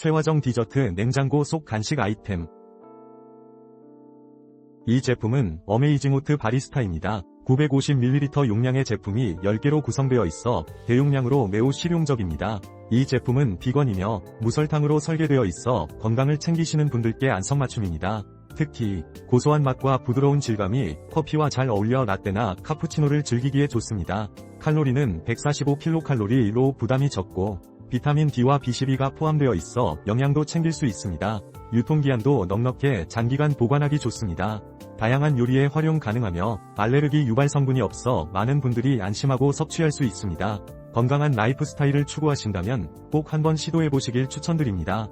최화정 디저트 냉장고 속 간식 아이템. 이 제품은 어메이징 오트 바리스타입니다. 950ml 용량의 제품이 10개로 구성되어 있어 대용량으로 매우 실용적입니다. 이 제품은 비건이며 무설탕으로 설계되어 있어 건강을 챙기시는 분들께 안성맞춤입니다. 특히 고소한 맛과 부드러운 질감이 커피와 잘 어울려 라떼나 카푸치노를 즐기기에 좋습니다. 칼로리는 145kcal로 부담이 적고 비타민 D와 B12가 포함되어 있어 영양도 챙길 수 있습니다. 유통기한도 넉넉해 장기간 보관하기 좋습니다. 다양한 요리에 활용 가능하며 알레르기 유발 성분이 없어 많은 분들이 안심하고 섭취할 수 있습니다. 건강한 라이프 스타일을 추구하신다면 꼭 한번 시도해 보시길 추천드립니다.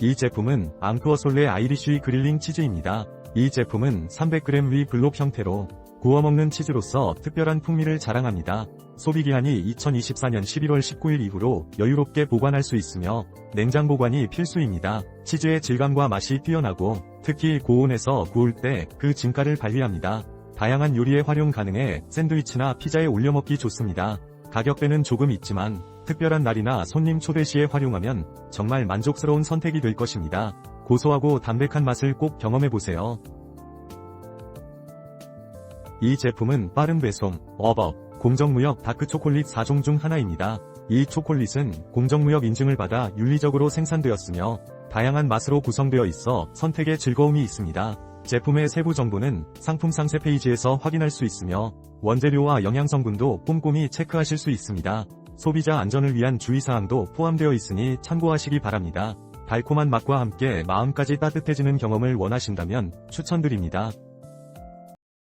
이 제품은 앙크어솔레 아이리쉬 그릴링 치즈입니다. 이 제품은 300g 위 블록 형태로 구워 먹는 치즈로서 특별한 풍미를 자랑합니다. 소비기한이 2024년 11월 19일 이후로 여유롭게 보관할 수 있으며 냉장 보관이 필수입니다. 치즈의 질감과 맛이 뛰어나고 특히 고온에서 구울 때 그 진가를 발휘합니다. 다양한 요리에 활용 가능해 샌드위치나 피자에 올려 먹기 좋습니다. 가격대는 조금 있지만 특별한 날이나 손님 초대 시에 활용하면 정말 만족스러운 선택이 될 것입니다. 고소하고 담백한 맛을 꼭 경험해보세요. 이 제품은 빠른 배송, 어버, 공정무역 다크 초콜릿 4종 중 하나입니다. 이 초콜릿은 공정무역 인증을 받아 윤리적으로 생산되었으며 다양한 맛으로 구성되어 있어 선택의 즐거움이 있습니다. 제품의 세부 정보는 상품 상세 페이지에서 확인할 수 있으며 원재료와 영양성분도 꼼꼼히 체크하실 수 있습니다. 소비자 안전을 위한 주의사항도 포함되어 있으니 참고하시기 바랍니다. 달콤한 맛과 함께 마음까지 따뜻해지는 경험을 원하신다면 추천드립니다.